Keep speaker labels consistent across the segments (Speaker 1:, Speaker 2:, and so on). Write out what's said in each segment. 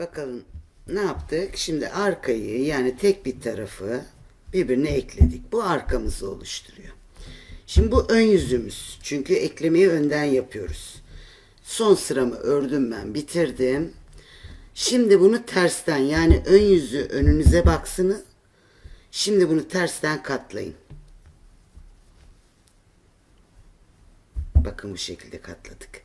Speaker 1: Bakalım ne yaptık? Şimdi arkayı yani tek bir tarafı birbirine ekledik. Bu arkamızı oluşturuyor. Şimdi bu ön yüzümüz. Çünkü eklemeyi önden yapıyoruz. Son sıramı ördüm ben bitirdim. Şimdi bunu tersten yani ön yüzü önünüze baksın. Şimdi bunu tersten katlayın. Bakın bu şekilde katladık.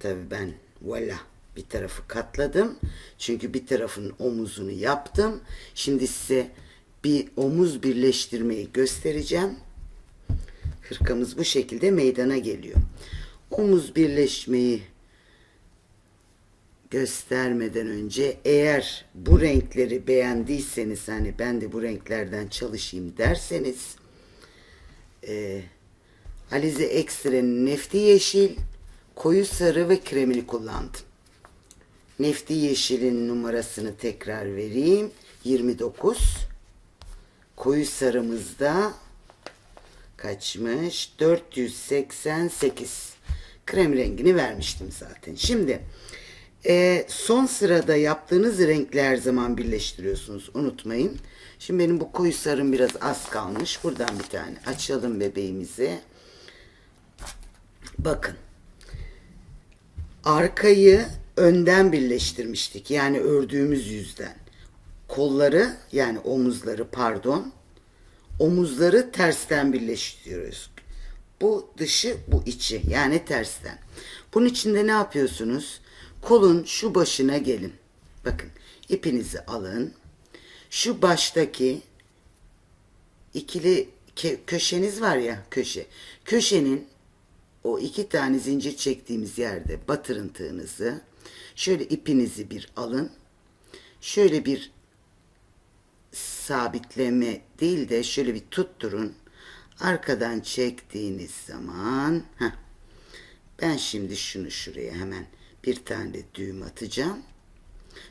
Speaker 1: Tabi ben voila bir tarafı katladım. Çünkü bir tarafın omuzunu yaptım. Şimdi size bir omuz birleştirmeyi göstereceğim. Hırkamız bu şekilde meydana geliyor. Omuz birleşmeyi göstermeden önce eğer bu renkleri beğendiyseniz hani ben de bu renklerden çalışayım derseniz e, Alize Ekstra'nın nefti yeşil, koyu sarı ve kremini kullandım. Nefti yeşilin numarasını tekrar vereyim. 29. Koyu sarımızda kaçmış? 488. Krem rengini vermiştim zaten. Şimdi e, son sırada yaptığınız renkler her zaman birleştiriyorsunuz. Unutmayın. Şimdi benim bu koyu sarım biraz az kalmış. Buradan bir tane açalım bebeğimizi. Bakın. Arkayı önden birleştirmiştik. Yani ördüğümüz yüzden. Kolları yani omuzları pardon. Omuzları tersten birleştiriyoruz. Bu dışı bu içi yani tersten. Bunun içinde ne yapıyorsunuz? Kolun şu başına gelin. Bakın ipinizi alın. Şu baştaki ikili köşeniz var ya köşe. Köşenin o iki tane zincir çektiğimiz yerde batırın tığınızı. Şöyle ipinizi bir alın. Şöyle bir sabitleme değil de şöyle bir tutturun. Arkadan çektiğiniz zaman heh, ben şimdi şunu şuraya hemen bir tane de düğüm atacağım.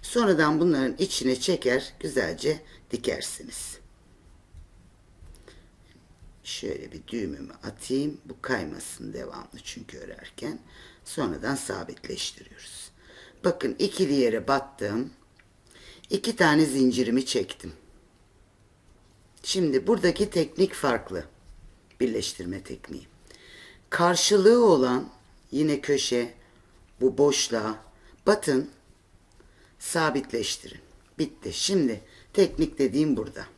Speaker 1: Sonradan bunların içine çeker güzelce dikersiniz. Şöyle bir düğümümü atayım. Bu kaymasın devamlı çünkü örerken. Sonradan sabitleştiriyoruz. Bakın ikili yere battım. İki tane zincirimi çektim. Şimdi buradaki teknik farklı. Birleştirme tekniği. Karşılığı olan yine köşe bu boşluğa batın sabitleştirin. Bitti. Şimdi teknik dediğim burada.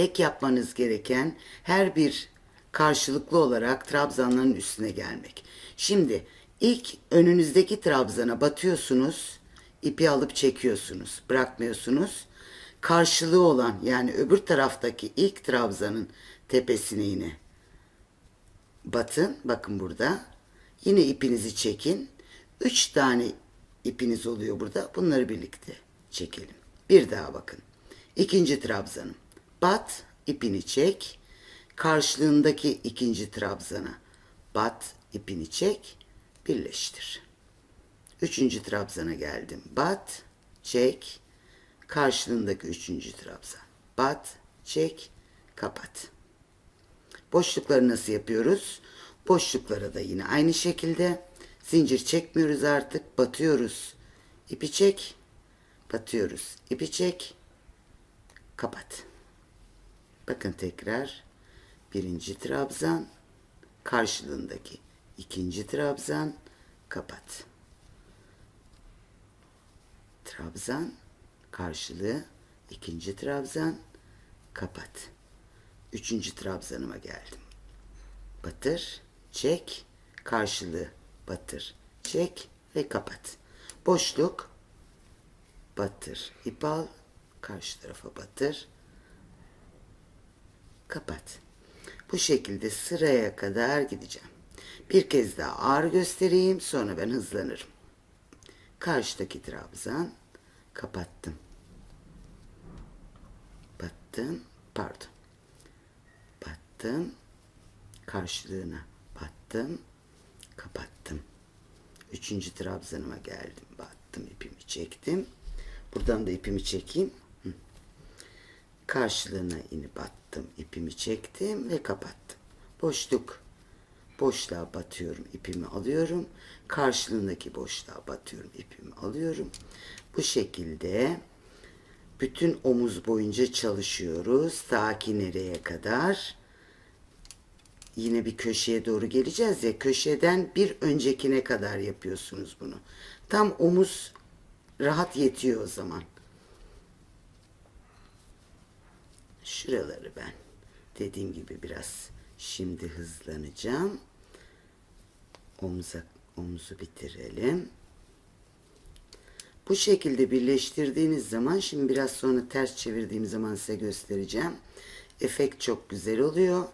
Speaker 1: Tek yapmanız gereken her bir karşılıklı olarak trabzanların üstüne gelmek. Şimdi ilk önünüzdeki trabzana batıyorsunuz, ipi alıp çekiyorsunuz, bırakmıyorsunuz. Karşılığı olan yani öbür taraftaki ilk trabzanın tepesine yine batın. Bakın burada. Yine ipinizi çekin. Üç tane ipiniz oluyor burada. Bunları birlikte çekelim. Bir daha bakın. İkinci trabzanım. Bat, ipini çek. Karşılığındaki ikinci trabzana bat, ipini çek. Birleştir. Üçüncü trabzana geldim. Bat, çek. Karşılığındaki üçüncü trabzan. Bat, çek, kapat. Boşlukları nasıl yapıyoruz? Boşluklara da yine aynı şekilde zincir çekmiyoruz artık. Batıyoruz. İpi çek. Batıyoruz. İpi çek. Kapat. Bakın tekrar birinci trabzan karşılığındaki ikinci trabzan kapat. Trabzan karşılığı ikinci trabzan kapat. Üçüncü trabzanıma geldim. Batır, çek, karşılığı batır, çek ve kapat. Boşluk, batır, ip al, karşı tarafa batır, kapat. Bu şekilde sıraya kadar gideceğim. Bir kez daha ağır göstereyim, sonra ben hızlanırım. Karşıdaki trabzan, kapattım. Battım, pardon battım. Karşılığına battım. Kapattım. Üçüncü trabzanıma geldim. Battım. ipimi çektim. Buradan da ipimi çekeyim. Karşılığına yine battım. ipimi çektim ve kapattım. Boşluk. Boşluğa batıyorum, ipimi alıyorum. Karşılığındaki boşluğa batıyorum, ipimi alıyorum. Bu şekilde bütün omuz boyunca çalışıyoruz. Ta ki nereye kadar? Yine bir köşeye doğru geleceğiz ya. Köşeden bir öncekine kadar yapıyorsunuz bunu. Tam omuz rahat yetiyor o zaman. Şuraları ben dediğim gibi biraz şimdi hızlanacağım. Omuza, omuzu bitirelim. Bu şekilde birleştirdiğiniz zaman şimdi biraz sonra ters çevirdiğim zaman size göstereceğim. Efekt çok güzel oluyor.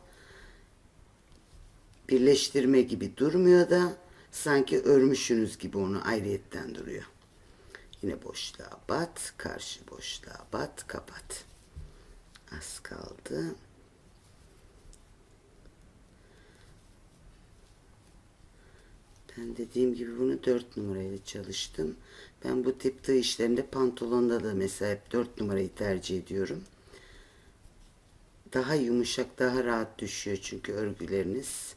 Speaker 1: Birleştirme gibi durmuyor da sanki örmüşsünüz gibi onu ayrıyetten duruyor. Yine boşluğa bat, karşı boşluğa bat, kapat. Az kaldı. Ben dediğim gibi bunu 4 numarayla çalıştım. Ben bu tip tığ işlerinde pantolonda da mesela hep 4 numarayı tercih ediyorum. Daha yumuşak, daha rahat düşüyor çünkü örgüleriniz.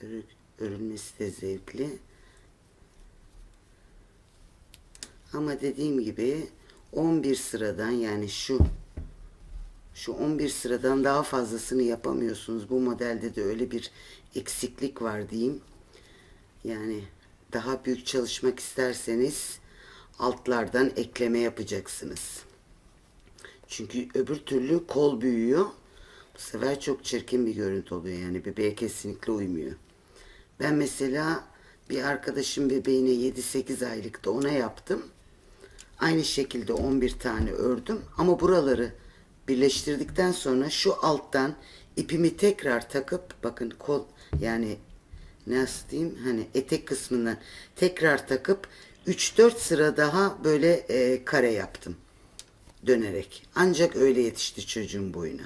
Speaker 1: Örü- Örülmesi de zevkli. Ama dediğim gibi 11 sıradan yani şu şu 11 sıradan daha fazlasını yapamıyorsunuz. Bu modelde de öyle bir eksiklik var diyeyim. Yani daha büyük çalışmak isterseniz altlardan ekleme yapacaksınız. Çünkü öbür türlü kol büyüyor. Bu sefer çok çirkin bir görüntü oluyor. Yani bebeğe kesinlikle uymuyor. Ben mesela bir arkadaşım bebeğine 7-8 aylıkta ona yaptım. Aynı şekilde 11 tane ördüm ama buraları birleştirdikten sonra şu alttan ipimi tekrar takıp bakın kol yani nasıl diyeyim hani etek kısmından tekrar takıp 3-4 sıra daha böyle e, kare yaptım dönerek. Ancak öyle yetişti çocuğun boyuna.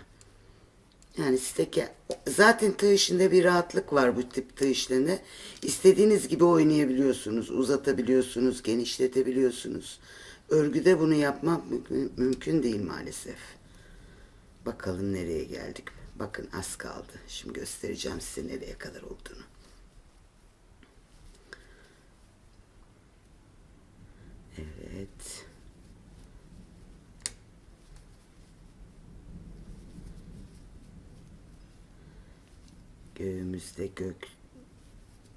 Speaker 1: Yani siteki zaten tığ işinde bir rahatlık var bu tip tığ işlerinde. İstediğiniz gibi oynayabiliyorsunuz, uzatabiliyorsunuz, genişletebiliyorsunuz. Örgüde bunu yapmak mümkün, mümkün değil maalesef. Bakalım nereye geldik. Bakın az kaldı. Şimdi göstereceğim size nereye kadar olduğunu. Evet. Göğümüzde gök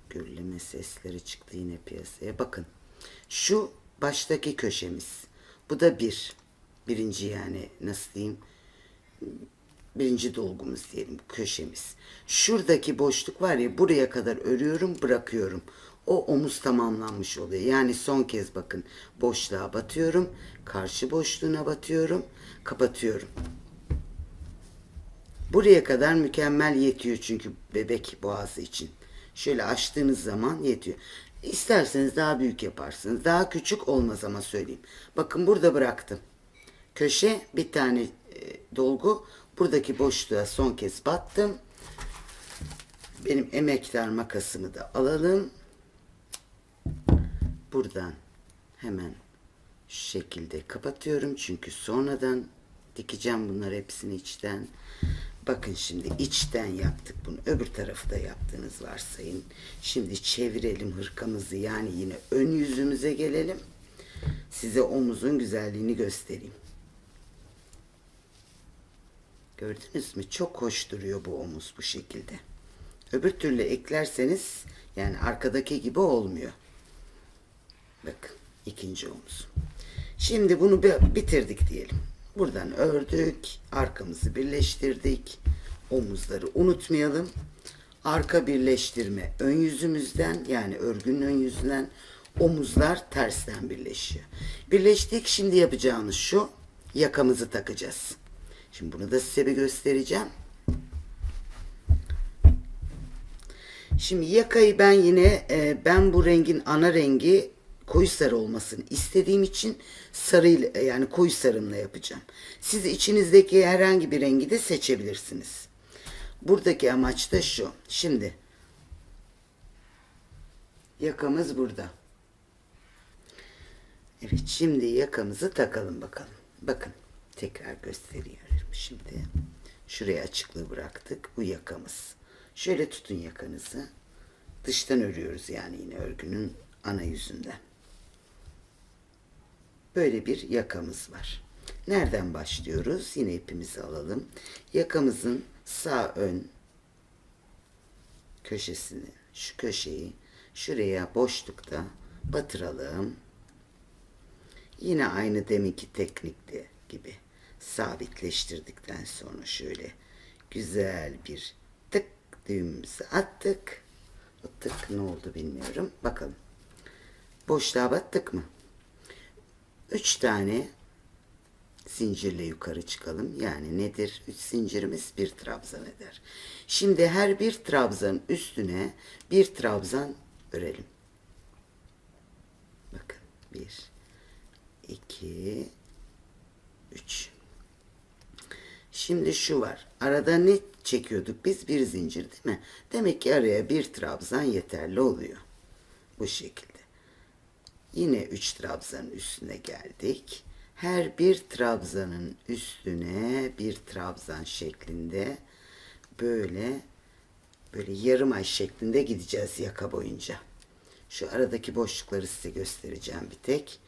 Speaker 1: gürleme sesleri çıktı yine piyasaya. Bakın şu baştaki köşemiz. Bu da bir. Birinci yani nasıl diyeyim birinci dolgumuz diyelim köşemiz. Şuradaki boşluk var ya buraya kadar örüyorum bırakıyorum. O omuz tamamlanmış oluyor. Yani son kez bakın boşluğa batıyorum. Karşı boşluğuna batıyorum. Kapatıyorum. Buraya kadar mükemmel yetiyor çünkü bebek boğazı için. Şöyle açtığınız zaman yetiyor. İsterseniz daha büyük yaparsınız. Daha küçük olmaz ama söyleyeyim. Bakın burada bıraktım. Köşe bir tane e, dolgu. Buradaki boşluğa son kez battım. Benim emektar makasımı da alalım. Buradan hemen şu şekilde kapatıyorum. Çünkü sonradan dikeceğim bunları hepsini içten. Bakın şimdi içten yaptık bunu. Öbür tarafı da yaptığınız varsayın. Şimdi çevirelim hırkamızı yani yine ön yüzümüze gelelim. Size omuzun güzelliğini göstereyim. Gördünüz mü? Çok hoş duruyor bu omuz bu şekilde. Öbür türlü eklerseniz yani arkadaki gibi olmuyor. Bakın ikinci omuz. Şimdi bunu bi- bitirdik diyelim. Buradan ördük, arkamızı birleştirdik. Omuzları unutmayalım. Arka birleştirme ön yüzümüzden yani örgünün ön yüzünden omuzlar tersten birleşiyor. Birleştik şimdi yapacağımız şu yakamızı takacağız. Şimdi bunu da size bir göstereceğim. Şimdi yakayı ben yine e, ben bu rengin ana rengi koyu sarı olmasını istediğim için sarıyla yani koyu sarımla yapacağım. Siz içinizdeki herhangi bir rengi de seçebilirsiniz. Buradaki amaç da şu. Şimdi yakamız burada. Evet şimdi yakamızı takalım bakalım. Bakın Tekrar gösteriyorum şimdi. Şuraya açıklığı bıraktık. Bu yakamız. Şöyle tutun yakanızı. Dıştan örüyoruz yani yine örgünün ana yüzünden. Böyle bir yakamız var. Nereden başlıyoruz? Yine ipimizi alalım. Yakamızın sağ ön köşesini, şu köşeyi şuraya boşlukta batıralım. Yine aynı deminki teknikte gibi sabitleştirdikten sonra şöyle güzel bir tık düğümümüzü attık. O tık ne oldu bilmiyorum. Bakalım. Boşluğa battık mı? Üç tane zincirle yukarı çıkalım. Yani nedir? Üç zincirimiz bir trabzan eder. Şimdi her bir trabzan üstüne bir trabzan örelim. Bakın. Bir, iki, üç. Şimdi şu var. Arada ne çekiyorduk biz? Bir zincir değil mi? Demek ki araya bir trabzan yeterli oluyor. Bu şekilde. Yine üç trabzanın üstüne geldik. Her bir trabzanın üstüne bir trabzan şeklinde böyle böyle yarım ay şeklinde gideceğiz yaka boyunca. Şu aradaki boşlukları size göstereceğim bir tek.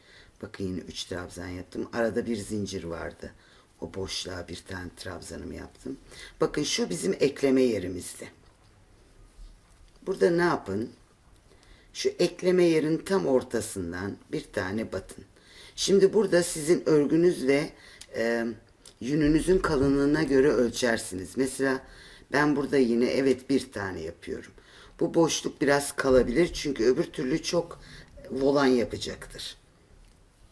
Speaker 1: Bakın yine 3 trabzan yaptım. Arada bir zincir vardı. O boşluğa bir tane trabzanımı yaptım. Bakın şu bizim ekleme yerimizdi. Burada ne yapın? Şu ekleme yerin tam ortasından bir tane batın. Şimdi burada sizin örgünüz ve e, yününüzün kalınlığına göre ölçersiniz. Mesela ben burada yine evet bir tane yapıyorum. Bu boşluk biraz kalabilir çünkü öbür türlü çok volan yapacaktır.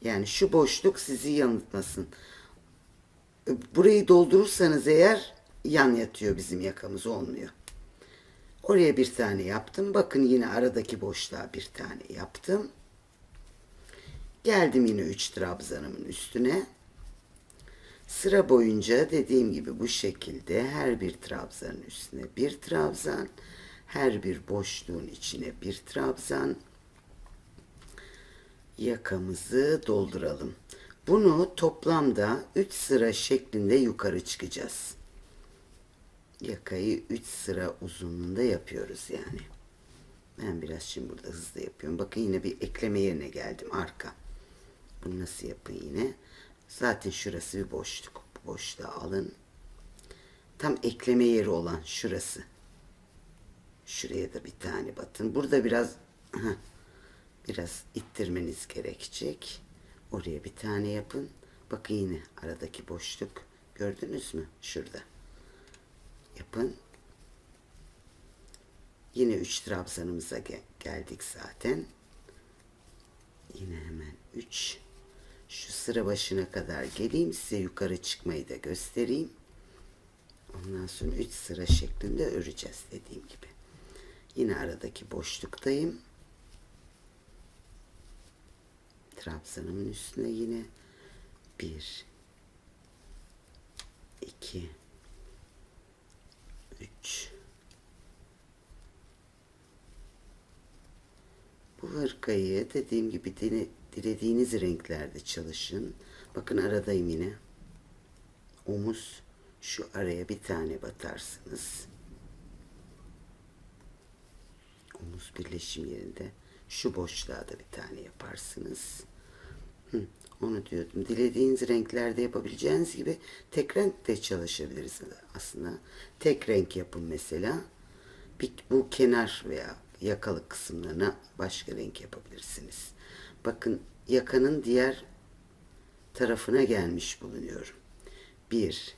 Speaker 1: Yani şu boşluk sizi yanıltmasın. Burayı doldurursanız eğer yan yatıyor bizim yakamız olmuyor. Oraya bir tane yaptım. Bakın yine aradaki boşluğa bir tane yaptım. Geldim yine 3 trabzanımın üstüne. Sıra boyunca dediğim gibi bu şekilde her bir trabzanın üstüne bir trabzan, her bir boşluğun içine bir trabzan yakamızı dolduralım. Bunu toplamda 3 sıra şeklinde yukarı çıkacağız. Yakayı 3 sıra uzunluğunda yapıyoruz yani. Ben biraz şimdi burada hızlı yapıyorum. Bakın yine bir ekleme yerine geldim arka. Bunu nasıl yapın yine? Zaten şurası bir boşluk. Bu boşluğu alın. Tam ekleme yeri olan şurası. Şuraya da bir tane batın. Burada biraz biraz ittirmeniz gerekecek. Oraya bir tane yapın. Bakın yine aradaki boşluk. Gördünüz mü? Şurada. Yapın. Yine 3 trabzanımıza gel- geldik zaten. Yine hemen 3. Şu sıra başına kadar geleyim. Size yukarı çıkmayı da göstereyim. Ondan sonra 3 sıra şeklinde öreceğiz dediğim gibi. Yine aradaki boşluktayım. Trabzanımın üstüne yine 1 2 3 Bu hırkayı dediğim gibi dile- dilediğiniz renklerde çalışın. Bakın aradayım yine. Omuz şu araya bir tane batarsınız. Omuz birleşim yerinde şu boşluğa da bir tane yaparsınız. Onu diyordum. Dilediğiniz renklerde yapabileceğiniz gibi tek renk de çalışabiliriz aslında. Tek renk yapın mesela. Bir, bu kenar veya yakalı kısımlarına başka renk yapabilirsiniz. Bakın yakanın diğer tarafına gelmiş bulunuyorum. Bir,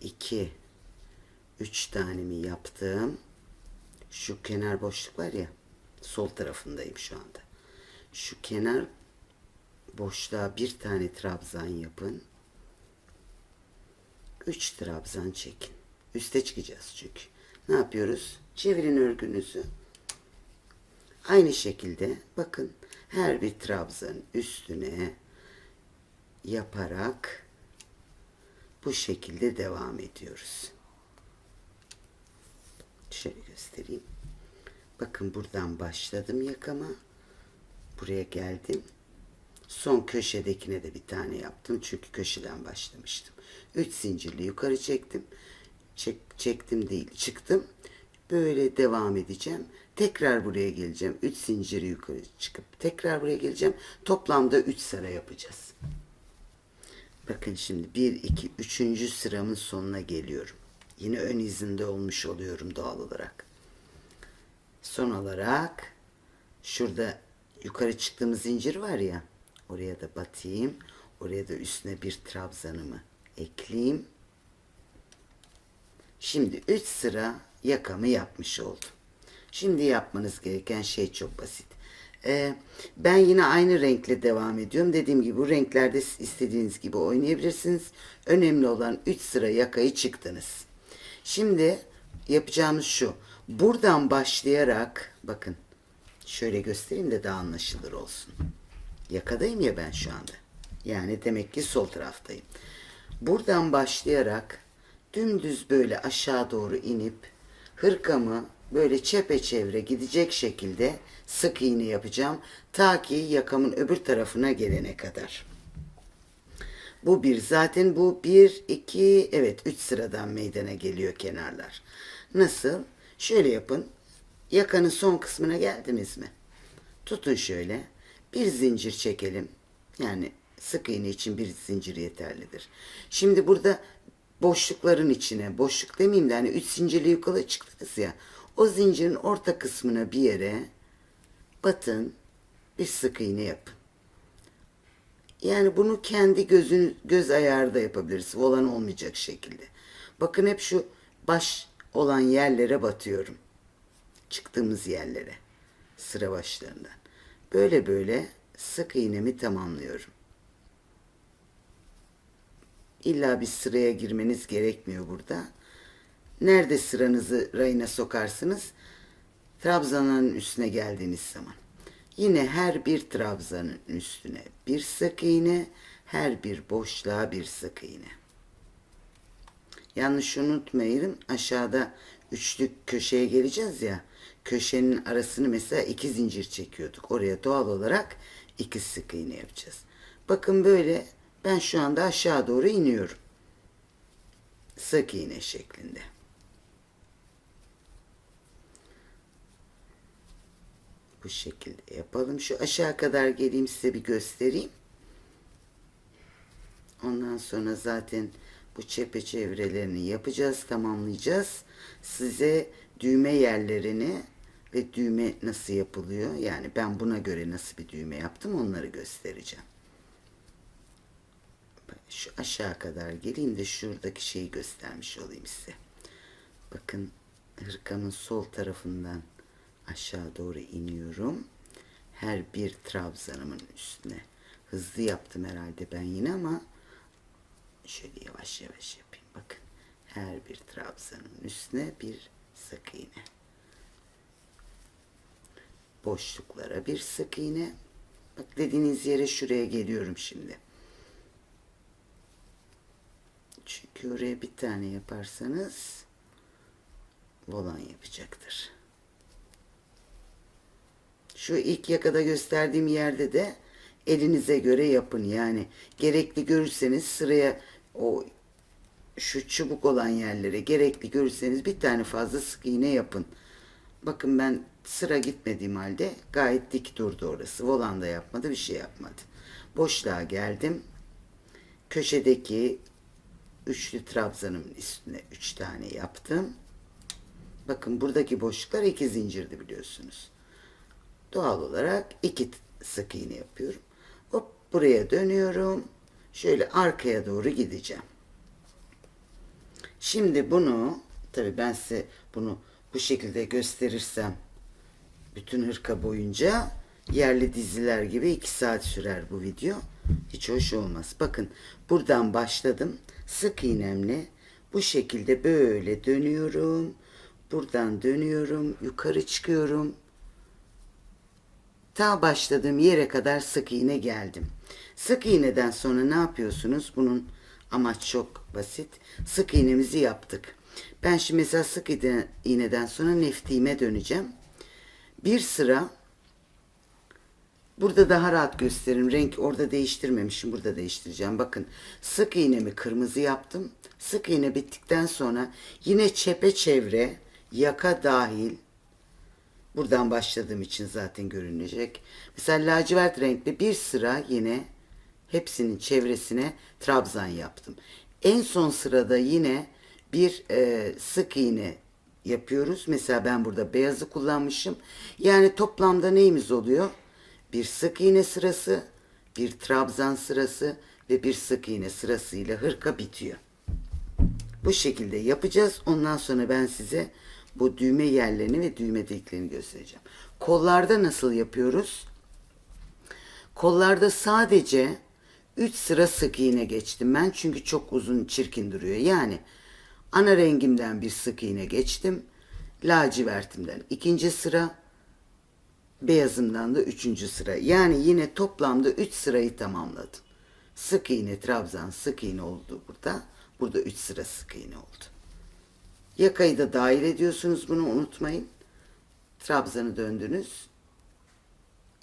Speaker 1: iki, üç tanemi yaptım. Şu kenar boşluk var ya, sol tarafındayım şu anda. Şu kenar boşluğa bir tane trabzan yapın. Üç trabzan çekin. Üste çıkacağız çünkü. Ne yapıyoruz? Çevirin örgünüzü. Aynı şekilde bakın her bir trabzan üstüne yaparak bu şekilde devam ediyoruz. Şöyle göstereyim. Bakın buradan başladım yakama. Buraya geldim. Son köşedekine de bir tane yaptım. Çünkü köşeden başlamıştım. 3 zincirli yukarı çektim. Çek, çektim değil çıktım. Böyle devam edeceğim. Tekrar buraya geleceğim. 3 zinciri yukarı çıkıp tekrar buraya geleceğim. Toplamda 3 sıra yapacağız. Bakın şimdi 1, 2, 3. sıramın sonuna geliyorum. Yine ön izinde olmuş oluyorum doğal olarak. Son olarak şurada yukarı çıktığımız zincir var ya oraya da batayım. Oraya da üstüne bir trabzanımı ekleyeyim. Şimdi 3 sıra yakamı yapmış oldum. Şimdi yapmanız gereken şey çok basit. Ee, ben yine aynı renkle devam ediyorum. Dediğim gibi bu renklerde istediğiniz gibi oynayabilirsiniz. Önemli olan 3 sıra yakayı çıktınız. Şimdi yapacağımız şu. Buradan başlayarak bakın şöyle göstereyim de daha anlaşılır olsun. Yakadayım ya ben şu anda. Yani demek ki sol taraftayım. Buradan başlayarak dümdüz böyle aşağı doğru inip hırkamı böyle çepeçevre gidecek şekilde sık iğne yapacağım. Ta ki yakamın öbür tarafına gelene kadar. Bu bir. Zaten bu bir, iki, evet üç sıradan meydana geliyor kenarlar. Nasıl? Şöyle yapın. Yakanın son kısmına geldiniz mi? Tutun şöyle. Bir zincir çekelim. Yani sık iğne için bir zincir yeterlidir. Şimdi burada boşlukların içine, boşluk demeyeyim de hani üç zincirli yukarı çıktınız ya. O zincirin orta kısmına bir yere batın. Bir sık iğne yapın. Yani bunu kendi gözün göz ayarı da yapabiliriz. Olan olmayacak şekilde. Bakın hep şu baş olan yerlere batıyorum. Çıktığımız yerlere. Sıra başlarından. Böyle böyle sık iğnemi tamamlıyorum. İlla bir sıraya girmeniz gerekmiyor burada. Nerede sıranızı rayına sokarsınız? Trabzanın üstüne geldiğiniz zaman. Yine her bir trabzanın üstüne bir sık iğne, her bir boşluğa bir sık iğne. Yanlış unutmayın aşağıda üçlük köşeye geleceğiz ya. Köşenin arasını mesela iki zincir çekiyorduk. Oraya doğal olarak iki sık iğne yapacağız. Bakın böyle ben şu anda aşağı doğru iniyorum. Sık iğne şeklinde. Bu şekilde yapalım. Şu aşağı kadar geleyim size bir göstereyim. Ondan sonra zaten bu çepeçevrelerini yapacağız, tamamlayacağız. Size düğme yerlerini ve düğme nasıl yapılıyor? Yani ben buna göre nasıl bir düğme yaptım onları göstereceğim. Şu aşağı kadar geleyim de şuradaki şeyi göstermiş olayım size. Bakın hırkamın sol tarafından aşağı doğru iniyorum. Her bir trabzanımın üstüne. Hızlı yaptım herhalde ben yine ama şöyle yavaş yavaş yapayım. Bakın her bir trabzanın üstüne bir sık iğne. Boşluklara bir sık iğne. Bak dediğiniz yere şuraya geliyorum şimdi. Çünkü oraya bir tane yaparsanız volan yapacaktır. Şu ilk yakada gösterdiğim yerde de elinize göre yapın. Yani gerekli görürseniz sıraya o şu çubuk olan yerlere gerekli görürseniz bir tane fazla sık iğne yapın. Bakın ben sıra gitmediğim halde gayet dik durdu orası. Volan da yapmadı bir şey yapmadı. Boşluğa geldim. Köşedeki üçlü trabzanımın üstüne üç tane yaptım. Bakın buradaki boşluklar iki zincirdi biliyorsunuz. Doğal olarak iki sık iğne yapıyorum. Hop buraya dönüyorum. Şöyle arkaya doğru gideceğim. Şimdi bunu tabi ben size bunu bu şekilde gösterirsem bütün hırka boyunca yerli diziler gibi iki saat sürer bu video. Hiç hoş olmaz. Bakın buradan başladım. Sık iğnemle bu şekilde böyle dönüyorum. Buradan dönüyorum. Yukarı çıkıyorum. Ta başladığım yere kadar sık iğne geldim. Sık iğneden sonra ne yapıyorsunuz? Bunun amaç çok basit. Sık iğnemizi yaptık. Ben şimdi mesela sık iğne- iğneden sonra neftiğime döneceğim. Bir sıra Burada daha rahat gösteririm. Renk orada değiştirmemişim. Burada değiştireceğim. Bakın sık iğnemi kırmızı yaptım. Sık iğne bittikten sonra yine çepeçevre yaka dahil buradan başladığım için zaten görünecek. Mesela lacivert renkli bir sıra yine hepsinin çevresine trabzan yaptım. En son sırada yine bir e, sık iğne yapıyoruz. Mesela ben burada beyazı kullanmışım. Yani toplamda neyimiz oluyor? Bir sık iğne sırası, bir trabzan sırası ve bir sık iğne sırasıyla hırka bitiyor. Bu şekilde yapacağız. Ondan sonra ben size bu düğme yerlerini ve düğme deliklerini göstereceğim. Kollarda nasıl yapıyoruz? Kollarda sadece 3 sıra sık iğne geçtim ben çünkü çok uzun çirkin duruyor. Yani ana rengimden bir sık iğne geçtim. Lacivertimden ikinci sıra, beyazımdan da üçüncü sıra. Yani yine toplamda 3 sırayı tamamladım. Sık iğne, trabzan, sık iğne oldu burada. Burada 3 sıra sık iğne oldu. Yakayı da dahil ediyorsunuz bunu unutmayın. Trabzanı döndünüz.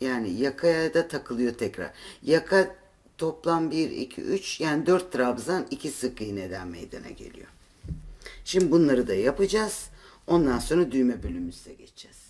Speaker 1: Yani yakaya da takılıyor tekrar. Yaka toplam 1, 2, 3 yani 4 trabzan 2 sık iğneden meydana geliyor. Şimdi bunları da yapacağız. Ondan sonra düğme bölümümüze geçeceğiz.